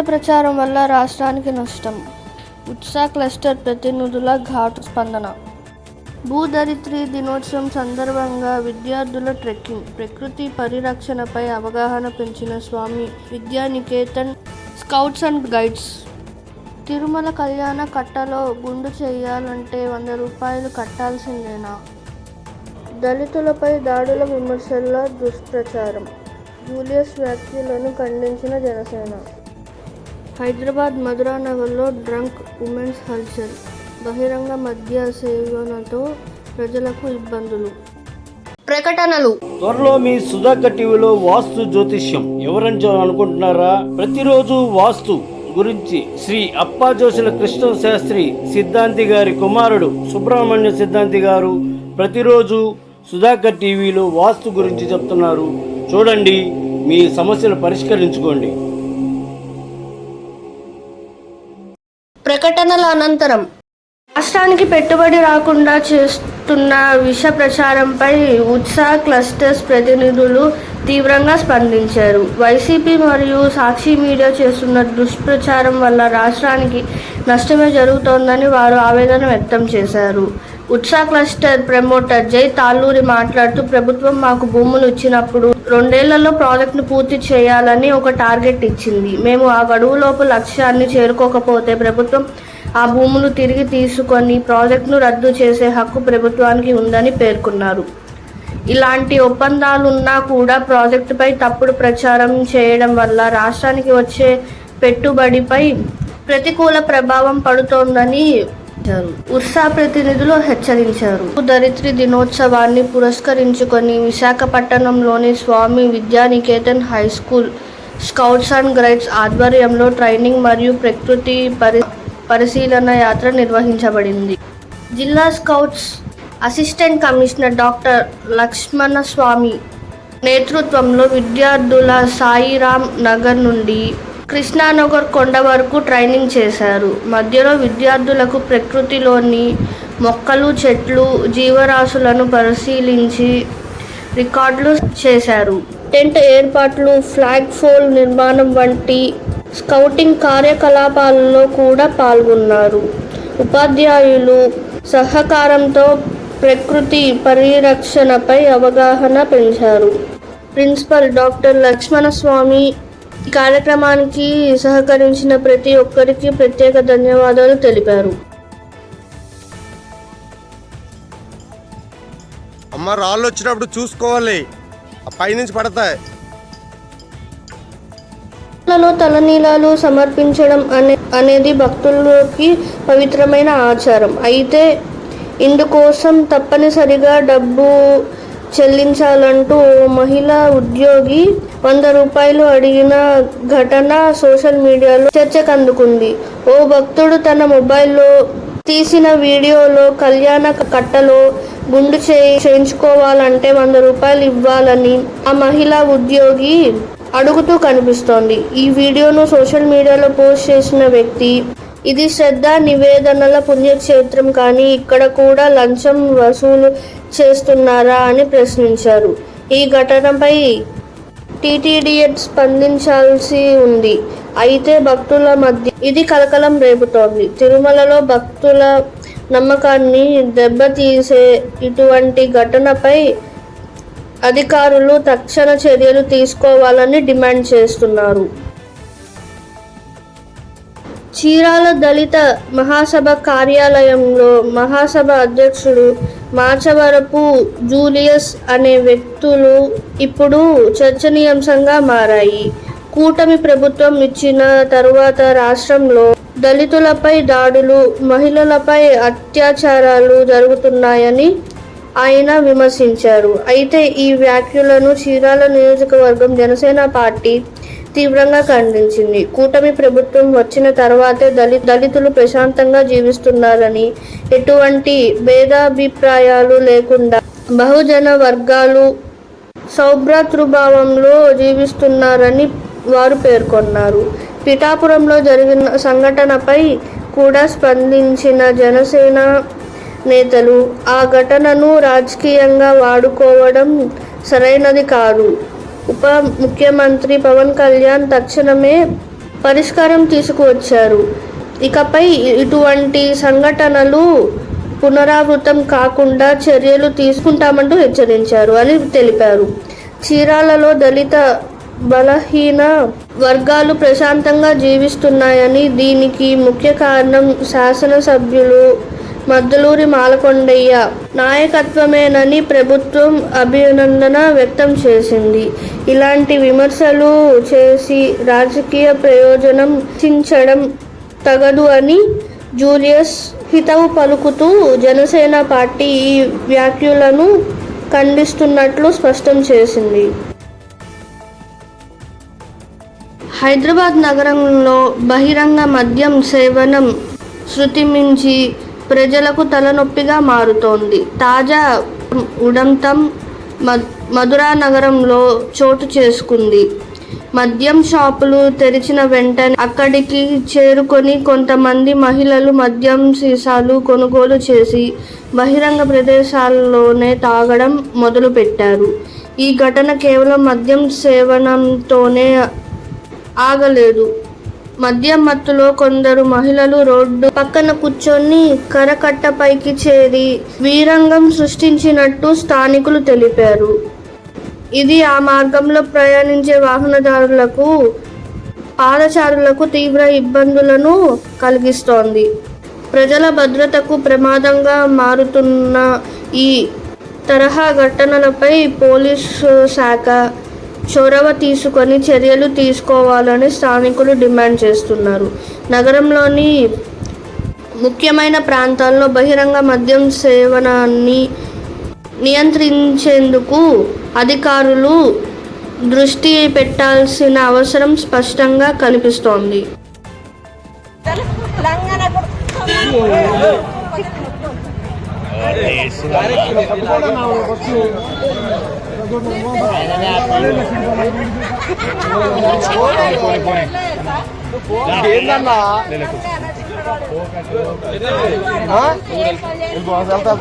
ప్రచారం వల్ల రాష్ట్రానికి నష్టం. ఉత్సా క్లస్టర్ ప్రతినిధుల ఘాటు స్పందన. భూధరిత్రి దినోత్సవం సందర్భంగా విద్యార్థుల ట్రెక్కింగ్ ప్రకృతి పరిరక్షణపై అవగాహన పెంచిన Swami Vidyaniketan scouts and guides. Tirumala Kalyana కట్టలో గుండు చేయాలంటే వంద రూపాయలు కట్టాల్సిందేనా? దళితులపై దాడుల విమర్శల దుష్ప్రచారం. జూలియస్ వ్యాఖ్యలను ఖండించిన జనసేన. హైదరాబాద్ మధురా నగర్లో డ్రంక్ ఉమెన్స్ హల్చల్. బహిరంగ మద్య సేవనతో ప్రజలకు ఇబ్బందులు. ప్రకటనలు. త్వరలో మీ సుధాకర్ టీవీలో వాస్తు జ్యోతిష్యం. ఎవరని అనుకుంటున్నారా? ప్రతిరోజు వాస్తు గురించి శ్రీ అప్పా జోషుల కృష్ణ శాస్త్రి సిద్ధాంతి గారి కుమారుడు సుబ్రహ్మణ్య సిద్ధాంతి గారు ప్రతిరోజు సుధాకర్ టీవీలో వాస్తు గురించి చెప్తున్నారు. చూడండి మీ సమస్యలు పరిష్కరించుకోండి. అనంతరం రాష్ట్రానికి పెట్టుబడి రాకుండా చేస్తున్న విష ప్రచారంపై ఉత్సాహ క్లస్టర్స్ ప్రతినిధులు తీవ్రంగా స్పందించారు. వైసీపీ మరియు సాక్షి మీడియా చేస్తున్న దుష్ప్రచారం వల్ల రాష్ట్రానికి నష్టమే జరుగుతోందని వారు ఆవేదన వ్యక్తం చేశారు. ఉత్సా క్లస్టర్ ప్రమోటర్ జై తాళ్ళూరి మాట్లాడుతూ ప్రభుత్వం మాకు భూములు ఇచ్చినప్పుడు రెండేళ్ళలో ప్రాజెక్టును పూర్తి చేయాలని ఒక టార్గెట్ ఇచ్చింది. మేము ఆ గడువులోపు లక్ష్యాన్ని చేరుకోకపోతే ప్రభుత్వం ఆ భూములు తిరిగి తీసుకొని ప్రాజెక్టును రద్దు చేసే హక్కు ప్రభుత్వానికి ఉందని పేర్కొన్నారు. ఇలాంటి ఒప్పందాలున్నా కూడా ప్రాజెక్టుపై తప్పుడు ప్రచారం చేయడం వల్ల రాష్ట్రానికి వచ్చే పెట్టుబడిపై ప్రతికూల ప్రభావం పడుతోందని ఉర్సా ప్రతినిధులు హెచ్చరించారు. దరిత్రి దినోత్సవాన్ని పురస్కరించుకొని విశాఖపట్టణంలోని Swami Vidyaniketan high school scouts and guides ఆధ్వర్యంలో ట్రైనింగ్ మరియు ప్రకృతి పరి పరిశీలన యాత్ర నిర్వహించబడింది. జిల్లా scouts assistant commissioner doctor Lakshmana Swami నేతృత్వంలో విద్యార్థుల సాయిరామ్ నగర్ నుండి కృష్ణానగర్ కొండ వరకు ట్రైనింగ్ చేశారు. మధ్యలో విద్యార్థులకు ప్రకృతిలోని మొక్కలు చెట్లు జీవరాశులను పరిశీలించి రికార్డులు చేశారు. టెంట్ ఏర్పాట్లు ఫ్లాగ్ ఫోల్ నిర్మాణం వంటి స్కౌటింగ్ కార్యకలాపాలలో కూడా పాల్గొన్నారు. ఉపాధ్యాయులు సహకారంతో ప్రకృతి పరిరక్షణపై అవగాహన పెంచారు. ప్రిన్సిపల్ డాక్టర్ లక్ష్మణస్వామి కార్యక్రమానికి సహకరించిన ప్రతి ఒక్కరికి ప్రత్యేక ధన్యవాదాలు తెలిపారు. అమ్మ రాళ్ళు వచ్చినప్పుడు చూసుకోవాలి. పైనుంచి పడతాయి. లలో తలనీలాలు సమర్పించడం అనే అనేది భక్తుల్లోకి పవిత్రమైన ఆచారం. అయితే ఇందుకోసం తప్పనిసరిగా డబ్బు చెల్లించాలంటూ ఓ మహిళా ఉద్యోగి వంద రూపాయలు అడిగిన ఘటన సోషల్ మీడియాలో చర్చకు అందుకుంది. ఓ భక్తుడు తన మొబైల్లో తీసిన వీడియోలో కళ్యాణ కట్టలో గుండు చేయించుకోవాలంటే వంద రూపాయలు ఇవ్వాలని ఆ మహిళా ఉద్యోగి అడుగుతూ కనిపిస్తోంది. ఈ వీడియోను సోషల్ మీడియాలో పోస్ట్ చేసిన వ్యక్తి ఇది శ్రద్ధ నివేదనల పుణ్యక్షేత్రం కానీ ఇక్కడ కూడా లంచం వసూలు చేస్తున్నారా అని ప్రశ్నించారు. ఈ ఘటనపై టీటీడీఎట్ స్పందించాల్సి ఉంది. అయితే భక్తుల మధ్య ఇది కలకలం రేపుతోంది. తిరుమలలో భక్తుల నమ్మకాన్ని దెబ్బతీసే ఇటువంటి ఘటనపై అధికారులు తక్షణ చర్యలు తీసుకోవాలని డిమాండ్ చేస్తున్నారు. చీరాల దళిత మహాసభ కార్యాలయంలో మహాసభ అధ్యక్షుడు మాచవరపు జూలియస్ అనే వ్యక్తులు ఇప్పుడు చర్చనీయాంశంగా మారాయి. కూటమి ప్రభుత్వం ఇచ్చిన తరువాత రాష్ట్రంలో దళితులపై దాడులు మహిళలపై అత్యాచారాలు జరుగుతున్నాయని ఆయన విమర్శించారు. అయితే ఈ వ్యాఖ్యలను చీరాల నియోజకవర్గం జనసేన పార్టీ తీవ్రంగా ఖండించింది. కూటమి ప్రభుత్వం వచ్చిన తర్వాతే దళి దళితులు ప్రశాంతంగా జీవిస్తున్నారని ఎటువంటి భేదాభిప్రాయాలు లేకుండా బహుజన వర్గాలు సౌభ్రాతృభావంలో జీవిస్తున్నారని వారు పేర్కొన్నారు. పిఠాపురంలో జరిగిన సంఘటనపై కూడా స్పందించిన జనసేన నేతలు ఆ ఘటనను రాజకీయంగా వాడుకోవడం సరైనది కాదు. ఉప ముఖ్యమంత్రి పవన్ కళ్యాణ్ తక్షణమే పరిష్కారం తీసుకువచ్చారు. ఇకపై ఇటువంటి సంఘటనలు పునరావృతం కాకుండా చర్యలు తీసుకుంటామంటూ హెచ్చరించారు అని తెలిపారు. చీరాలలో దళిత బలహీన వర్గాలు ప్రశాంతంగా జీవిస్తున్నాయని దీనికి ముఖ్య కారణం శాసనసభ్యులు మద్దలూరి మాలకొండయ్య నాయకత్వమేనని ప్రభుత్వం అభినందన వ్యక్తం చేసింది. ఇలాంటి విమర్శలు చేసి రాజకీయ ప్రయోజనం చించడం తగదు అని జూలియస్ హితవు పలుకుతూ జనసేన పార్టీ ఈ వ్యాఖ్యలను ఖండిస్తున్నట్లు స్పష్టం చేసింది. హైదరాబాద్ నగరంలో బహిరంగ మద్యం సేవనం శృతి మించి ప్రజలకు తలనొప్పిగా మారుతోంది. తాజా ఉడంతం మ మధురా నగరంలో చోటు చేసుకుంది. మద్యం షాపులు తెరిచిన వెంటనే అక్కడికి చేరుకొని కొంతమంది మహిళలు మద్యం సీసాలు కొనుగోలు చేసి బహిరంగ ప్రదేశాల్లోనే తాగడం మొదలుపెట్టారు. ఈ ఘటన కేవలం మద్యం సేవనంతోనే ఆగలేదు. మద్యం మత్తులో కొందరు మహిళలు రోడ్డు పక్కన కూర్చొని కరకట్టపైకి చేరి వీరంగం సృష్టించినట్టు స్థానికులు తెలిపారు. ఇది ఆ మార్గంలో ప్రయాణించే వాహనదారులకు పాదచారులకు తీవ్ర ఇబ్బందులను కలిగిస్తోంది. ప్రజల భద్రతకు ప్రమాదంగా మారుతున్న ఈ తరహా ఘటనలపై పోలీసు శాఖ చొరవ తీసుకొని చర్యలు తీసుకోవాలని స్థానికులు డిమాండ్ చేస్తున్నారు నగరంలోని ముఖ్యమైన ప్రాంతాల్లో బహిరంగ మద్యం సేవనాన్ని నియంత్రించేందుకు అధికారులు దృష్టి పెట్టాల్సిన అవసరం స్పష్టంగా కనిపిస్తోంది ఏందన్నా? ఆ? వెళ్తా, వెళ్తా,